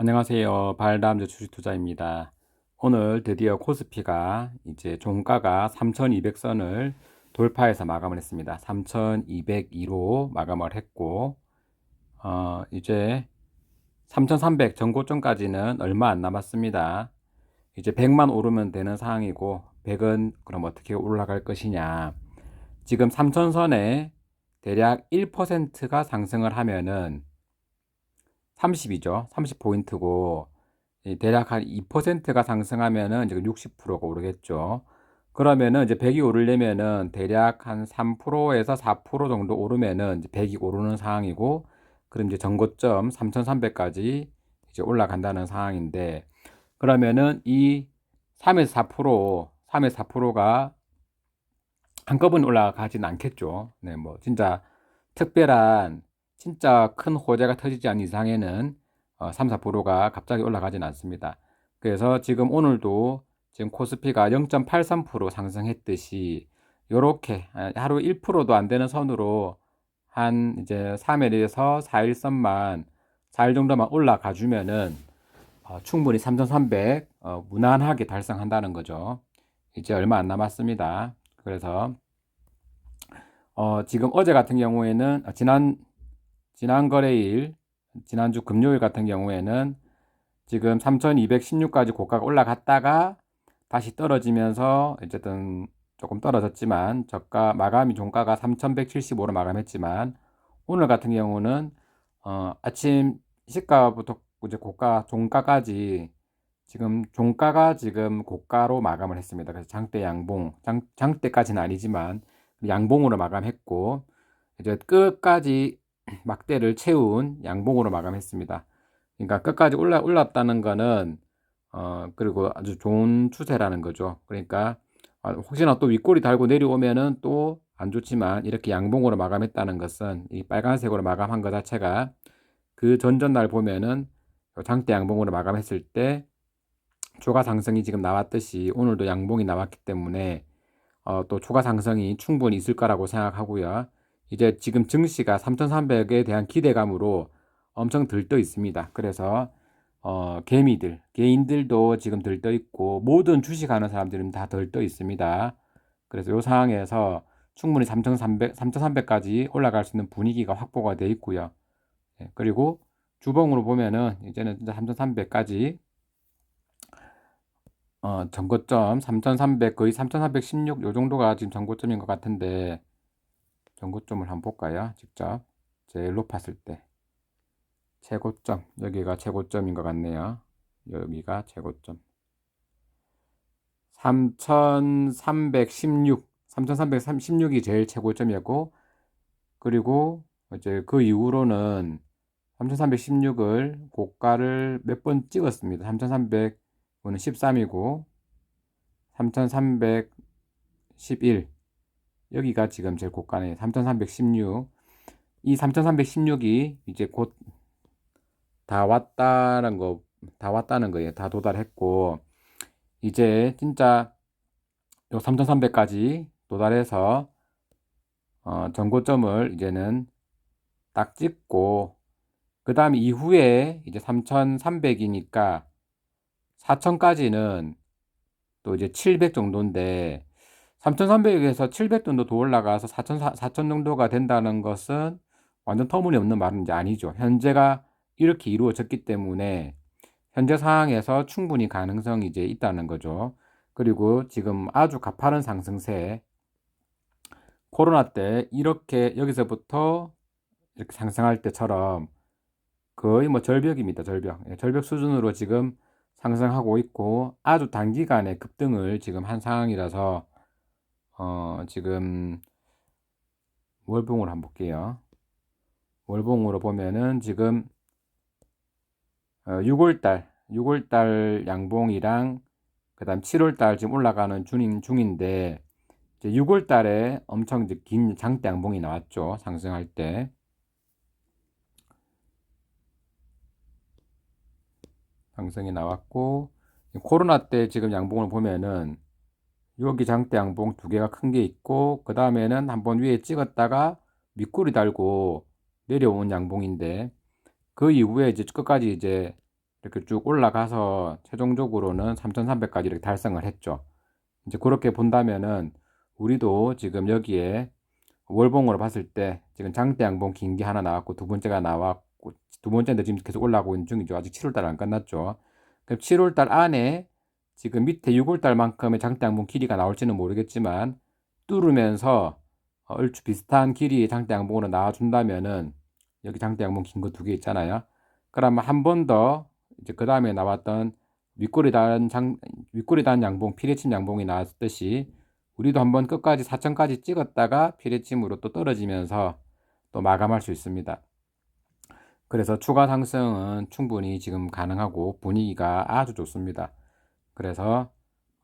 안녕하세요. 발담주 주식투자입니다. 오늘 드디어 코스피가 이제 종가가 3200선을 돌파해서 마감을 했습니다. 3202로 마감을 했고, 어, 이제 3300 전고점까지는 얼마 안 남았습니다. 이제 100만 오르면 되는 상황이고, 100은 그럼 어떻게 올라갈 것이냐. 지금 3000선에 대략 1%가 상승을 하면은 30이죠. 30포인트고 대략 한 2%가 상승하면은 지금 60%가 오르겠죠. 그러면은 이제 100이 오르려면은 대략 한 3%에서 4% 정도 오르면은 이제 100이 오르는 상황이고 그럼 이제 전고점 3,300까지 이제 올라간다는 상황인데 그러면은 이 3에서 4% 3에서 4%가 한꺼번에 올라가진 않겠죠. 네, 뭐 진짜 특별한 진짜 큰 호재가 터지지 않은 이상에는 어, 3, 4%가 갑자기 올라가진 않습니다. 그래서 지금 오늘도 지금 코스피가 0.83% 상승했듯이 이렇게 하루 1%도 안 되는 선으로 한 이제 3일에서 4일 선만 4일 정도만 올라가 주면은 어, 충분히 3,300 어, 무난하게 달성한다는 거죠. 이제 얼마 안 남았습니다. 그래서 어, 지금 어제 같은 경우에는 아, 지난 지난 거래일, 지난주 금요일 같은 경우에는 지금 3216까지 고가가 올라갔다가 다시 떨어지면서 어쨌든 조금 떨어졌지만 저가 마감이 종가가 3175로 마감했지만 오늘 같은 경우는 어, 아침 시가부터 이제 고가 종가까지 지금 종가가 지금 고가로 마감을 했습니다. 그래서 장대 양봉 장, 장대까지는 아니지만 양봉으로 마감했고 이제 끝까지 막대를 채운 양봉으로 마감했습니다. 그러니까 끝까지 올라 올랐다는 거는 어 그리고 아주 좋은 추세라는 거죠. 그러니까 아, 혹시나 또 윗골이 달고 내려오면은 또 안 좋지만 이렇게 양봉으로 마감했다는 것은 이 빨간색으로 마감한 것 자체가 그 전전날 보면은 장대 양봉으로 마감했을 때 초과 상승이 지금 나왔듯이 오늘도 양봉이 나왔기 때문에 어, 또 초과 상승이 충분히 있을 거라고 생각하고요. 이제 지금 증시가 3,300에 대한 기대감으로 엄청 들떠 있습니다. 그래서 어, 개미들, 개인들도 지금 들떠 있고 모든 주식하는 사람들은 다 들떠 있습니다. 그래서 이 상황에서 충분히 3,300, 3,300까지 올라갈 수 있는 분위기가 확보가 되어 있고요. 예, 그리고 주봉으로 보면은 이제는 진짜 3,300까지 어, 전고점 3,300 거의 3,316 요 정도가 지금 전고점인 것 같은데 전고점을 한번 볼까요? 직접 제일 높았을 때 최고점 여기가 최고점인 것 같네요. 여기가 최고점 3316 3316이 제일 최고점이었고 그리고 이제 그 이후로는 3316을 고가를 몇 번 찍었습니다. 3300은 13이고 3311 여기가 지금 제일 고가네. 3316. 이 3316이 이제 곧 다 왔다는 거, 다 왔다는 거예요. 다 도달했고, 이제 진짜 요 3300까지 도달해서, 어, 전고점을 이제는 딱 찍고, 그 다음 이후에 이제 3300이니까 4000까지는 또 이제 700 정도인데, 3,300에서 700 정도 더 올라가서 4,000, 4,000 정도가 된다는 것은 완전 터무니없는 말은 이제 아니죠. 현재가 이렇게 이루어졌기 때문에 현재 상황에서 충분히 가능성이 이제 있다는 거죠. 그리고 지금 아주 가파른 상승세 코로나 때 이렇게 여기서부터 이렇게 상승할 때처럼 거의 뭐 절벽입니다. 절벽. 예, 절벽 수준으로 지금 상승하고 있고 아주 단기간에 급등을 지금 한 상황이라서 어, 지금 월봉을 한번 볼게요. 월봉으로 보면은 지금 어, 6월달, 6월달 양봉이랑 그다음 7월달 지금 올라가는 중인 중인데 이제 6월달에 엄청 이제 긴 장대 양봉이 나왔죠. 상승할 때. 상승이 나왔고 코로나 때 지금 양봉을 보면은 여기 장대 양봉 두 개가 큰 게 있고 그 다음에는 한번 위에 찍었다가 밑꼬리 달고 내려온 양봉인데 그 이후에 이제 끝까지 이제 이렇게 쭉 올라가서 최종적으로는 3,300까지 이렇게 달성을 했죠. 이제 그렇게 본다면은 우리도 지금 여기에 월봉으로 봤을 때 지금 장대 양봉 긴 게 하나 나왔고 두 번째가 나왔고 두 번째인데 지금 계속 올라가고 있는 중이죠. 아직 7월달 안 끝났죠. 그럼 7월달 안에 지금 밑에 6월달만큼의 장대 양봉 길이가 나올지는 모르겠지만 뚫으면서 어, 얼추 비슷한 길이의 장대 양봉으로 나와준다면은 여기 장대 양봉 긴 거 두 개 있잖아요. 그러면 한 번 더 이제 그 다음에 나왔던 윗꼬리 단장 윗꼬리 단 양봉 피레침 양봉이 나왔듯이 우리도 한번 끝까지 4천까지 찍었다가 피레침으로 또 떨어지면서 또 마감할 수 있습니다. 그래서 추가 상승은 충분히 지금 가능하고 분위기가 아주 좋습니다. 그래서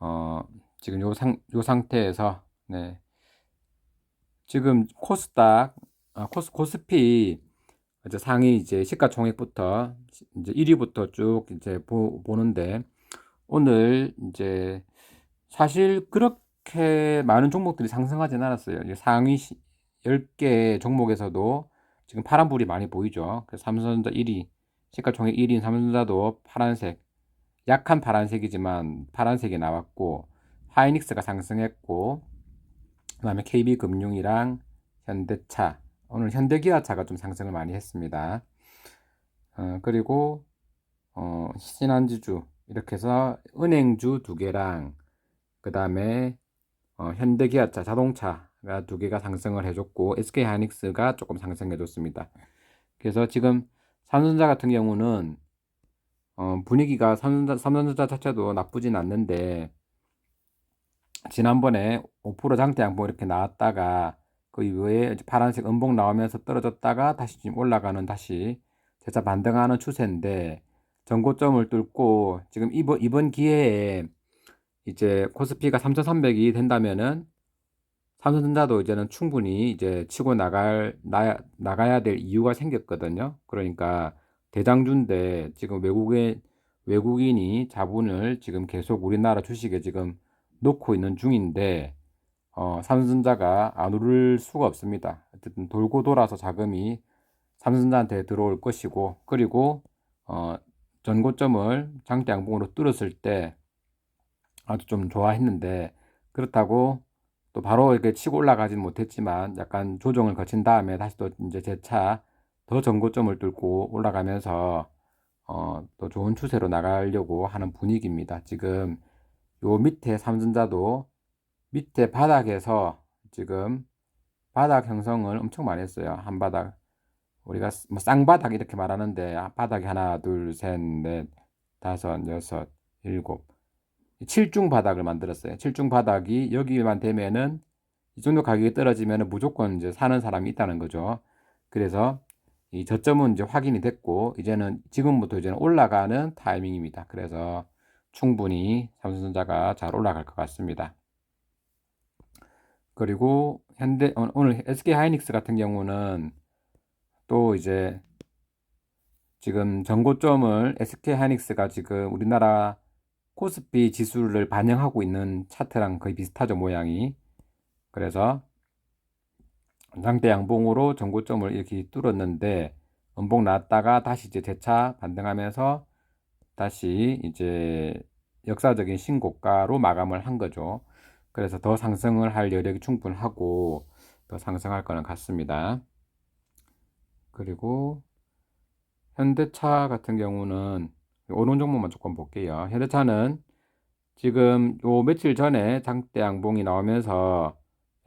어 지금 요 상 요 상태에서 네 지금 코스닥 아, 코스 코스피 이제 상위 이제 시가총액부터 이제 1위부터 쭉 이제 보, 보는데 오늘 이제 사실 그렇게 많은 종목들이 상승하진 않았어요. 상위 10개 종목에서도 지금 파란불이 많이 보이죠. 그래서 삼성전자 1위, 시가총액 1위인 삼성전자도 파란색, 약한 파란색이지만 파란색이 나왔고 하이닉스가 상승했고 그다음에 KB금융이랑 현대차 오늘 현대기아차가 좀 상승을 많이 했습니다. 어, 그리고 어, 신한지주 이렇게 해서 은행주 두 개랑 그 다음에 어, 현대기아차 자동차가 두 개가 상승을 해줬고 SK하이닉스가 조금 상승해줬습니다. 그래서 지금 삼성전자 같은 경우는 어, 분위기가 삼성전자, 자체도 나쁘진 않는데 지난번에 5% 장대 양봉 이렇게 나왔다가 그 이후에 파란색 음봉 나오면서 떨어졌다가 다시 지금 올라가는 다시 재차 반등하는 추세인데 전고점을 뚫고 지금 이번 이번 기회에 이제 코스피가 3,300이 된다면은 삼성전자도 이제는 충분히 이제 치고 나갈 나, 나가야 될 이유가 생겼거든요. 그러니까 대장주인데 지금 외국에 외국인이 자본을 지금 계속 우리나라 주식에 지금 놓고 있는 중인데 어, 삼성전자가 안 오를 수가 없습니다. 어쨌든 돌고 돌아서 자금이 삼성전자한테 들어올 것이고 그리고 어, 전고점을 장대 양봉으로 뚫었을 때 아주 좀 좋아했는데 그렇다고 또 바로 이렇게 치고 올라가진 못했지만 약간 조정을 거친 다음에 다시 또 이제 재차 더 전고점을 뚫고 올라가면서 어, 또 좋은 추세로 나가려고 하는 분위기입니다. 지금 요 밑에 삼성전자도 밑에 바닥에서 지금 바닥 형성을 엄청 많이 했어요. 한 바닥. 우리가 뭐 쌍바닥 이렇게 말하는데 아, 바닥이 하나, 둘, 셋, 넷, 다섯, 여섯, 일곱. 7중 바닥을 만들었어요. 7중 바닥이 여기만 되면은 이 정도 가격이 떨어지면 무조건 이제 사는 사람이 있다는 거죠. 그래서 이 저점은 이제 확인이 됐고 이제는 지금부터 이제는 올라가는 타이밍입니다. 그래서 충분히 삼성전자가 잘 올라갈 것 같습니다. 그리고 현대 어, 오늘 SK 하이닉스 같은 경우는 또 이제 지금 전고점을 SK 하이닉스가 지금 우리나라 코스피 지수를 반영하고 있는 차트랑 거의 비슷하죠 모양이 그래서 장대 양봉으로 전고점을 이렇게 뚫었는데 음봉 났다가 다시 이제 재차 반등하면서 다시 이제 역사적인 신고가로 마감을 한 거죠. 그래서 더 상승을 할 여력이 충분하고 더 상승할 거는 같습니다. 그리고 현대차 같은 경우는 오른 종목만 조금 볼게요. 현대차는 지금 요 며칠 전에 장대 양봉이 나오면서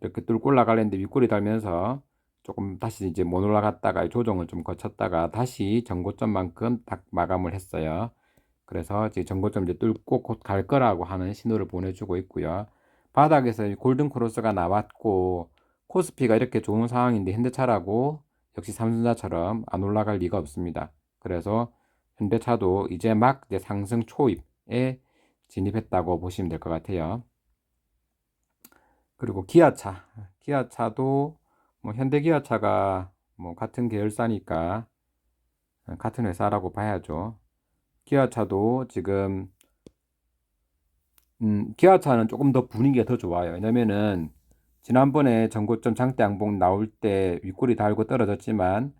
이렇게 뚫고 올라가려는데 윗골이 달면서 조금 다시 이제 못 올라갔다가 조정을 좀 거쳤다가 다시 전고점만큼 딱 마감을 했어요. 그래서 지금 전고점 이제 뚫고 곧 갈 거라고 하는 신호를 보내주고 있고요. 바닥에서 골든 크로스가 나왔고 코스피가 이렇게 좋은 상황인데 현대차라고 역시 삼성전자처럼 안 올라갈 리가 없습니다. 그래서 현대차도 이제 막 이제 상승 초입에 진입했다고 보시면 될 것 같아요. 그리고 기아차, 기아차도 뭐 현대기아차가 뭐 같은 계열사니까 같은 회사라고 봐야죠. 기아차도 지금 음, 기아차는 조금 더 분위기가 더 좋아요. 왜냐면은 지난번에 전고점 장대 양봉 나올 때 윗골이 달고 떨어졌지만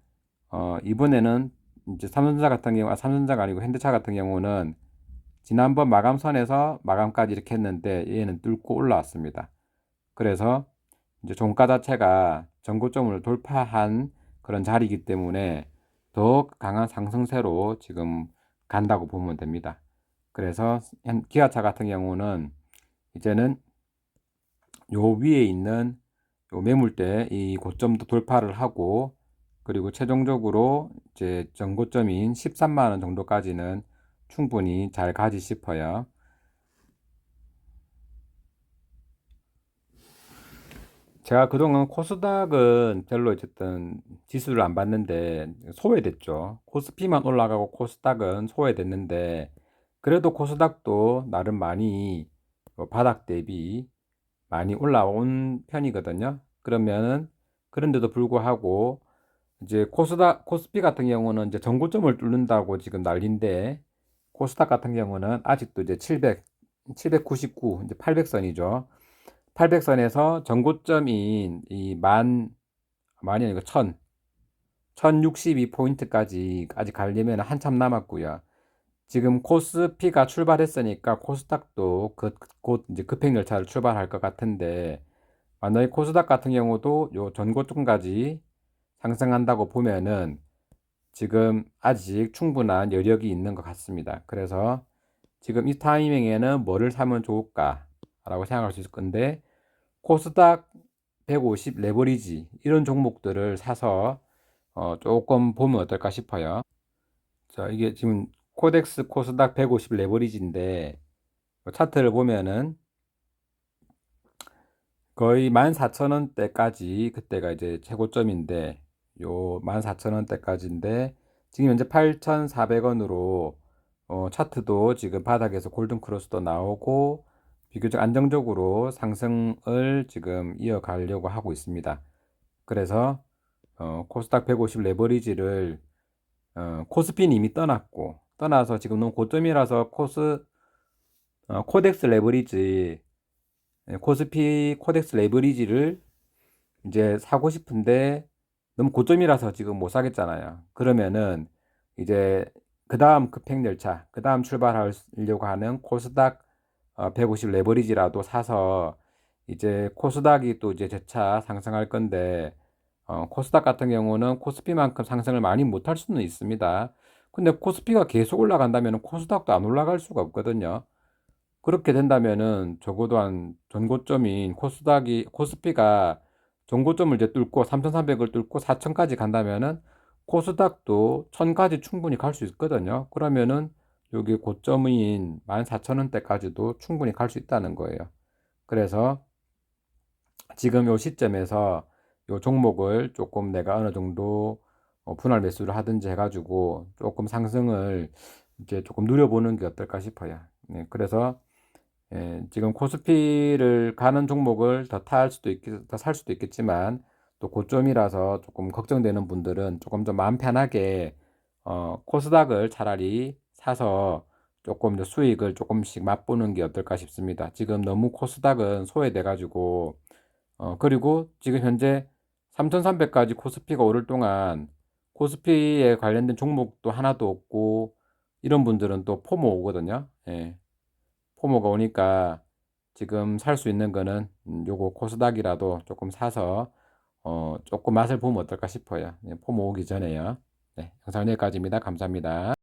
어, 이번에는 이제 삼성전자 같은 경우, 아, 삼성전자가 아니고 현대차 같은 경우는 지난번 마감선에서 마감까지 이렇게 했는데 얘는 뚫고 올라왔습니다. 그래서 이제 종가 자체가 전고점을 돌파한 그런 자리이기 때문에 더 강한 상승세로 지금 간다고 보면 됩니다. 그래서 기아차 같은 경우는 이제는 요 위에 있는 요 매물대 이 고점도 돌파를 하고 그리고 최종적으로 이제 전고점인 13만 원 정도까지는 충분히 잘 가지 싶어요. 제가 그동안 코스닥은 별로 어쨌든 지수를 안 봤는데 소외됐죠. 코스피만 올라가고 코스닥은 소외됐는데 그래도 코스닥도 나름 많이 어, 바닥 대비 많이 올라온 편이거든요. 그러면은 그런데도 불구하고 이제 코스닥 코스피 같은 경우는 이제 전고점을 뚫는다고 지금 난리인데 코스닥 같은 경우는 아직도 이제 700 799 이제 800선이죠. 800선에서 전고점인 이 만, 만이 아니고 1000, 1062포인트까지 아직 가려면 한참 남았고요. 지금 코스피가 출발했으니까 코스닥도 그, 곧 이제 급행열차를 출발할 것 같은데, 만약에 코스닥 같은 경우도 요 전고점까지 상승한다고 보면은 지금 아직 충분한 여력이 있는 것 같습니다. 그래서 지금 이 타이밍에는 뭐를 사면 좋을까? 라고 생각할 수 있을 건데, 코스닥 150 레버리지 이런 종목들을 사서 어, 조금 보면 어떨까 싶어요. 자, 이게 지금 코덱스 코스닥 150 레버리지인데 차트를 보면은 거의 14,000원대까지 그때가 이제 최고점인데 요 14,000원대까지인데 지금 현재 8,400원으로 어, 차트도 지금 바닥에서 골든 크로스도 나오고 비교적 안정적으로 상승을 지금 이어가려고 하고 있습니다. 그래서 어, 코스닥 150 레버리지를 어, 코스피는 이미 떠났고 떠나서 지금 너무 고점이라서 코스 어, 코덱스 레버리지 예, 코스피 코덱스 레버리지를 이제 사고 싶은데 너무 고점이라서 지금 못 사겠잖아요. 그러면은 이제 그 다음 급행 열차, 그 다음 출발하려고 하는 코스닥 150 어, 레버리지라도 사서 이제 코스닥이 또 이제 재차 상승할 건데 어, 코스닥 같은 경우는 코스피만큼 상승을 많이 못할 수는 있습니다. 근데 코스피가 계속 올라간다면 코스닥도 안 올라갈 수가 없거든요. 그렇게 된다면은 적어도 한 전고점인 코스닥이 코스피가 전고점을 이제 뚫고 3,300을 뚫고 4,000까지 간다면은 코스닥도 1,000까지 충분히 갈 수 있거든요. 그러면은 여기 고점인 14,000원대까지도 충분히 갈 수 있다는 거예요. 그래서 지금 요 시점에서 요 종목을 조금 내가 어느 정도 어, 분할 매수를 하든지 해가지고 조금 상승을 이제 조금 누려보는 게 어떨까 싶어요. 네, 그래서 예, 지금 코스피를 가는 종목을 더 탈 수도 있겠, 더살 수도 있겠지만 또 고점이라서 조금 걱정되는 분들은 조금 더 마음 편하게 어, 코스닥을 차라리 사서 조금 더 수익을 조금씩 맛보는 게 어떨까 싶습니다. 지금 너무 코스닥은 소외돼 가지고 어 그리고 지금 현재 3,300까지 코스피가 오를 동안 코스피에 관련된 종목도 하나도 없고 이런 분들은 또 포모 오거든요. 예. 포모가 오니까 지금 살 수 있는 거는 음, 요거 코스닥이라도 조금 사서 어 조금 맛을 보면 어떨까 싶어요. 예, 포모 오기 전에요. 네, 영상 여기까지입니다. 감사합니다.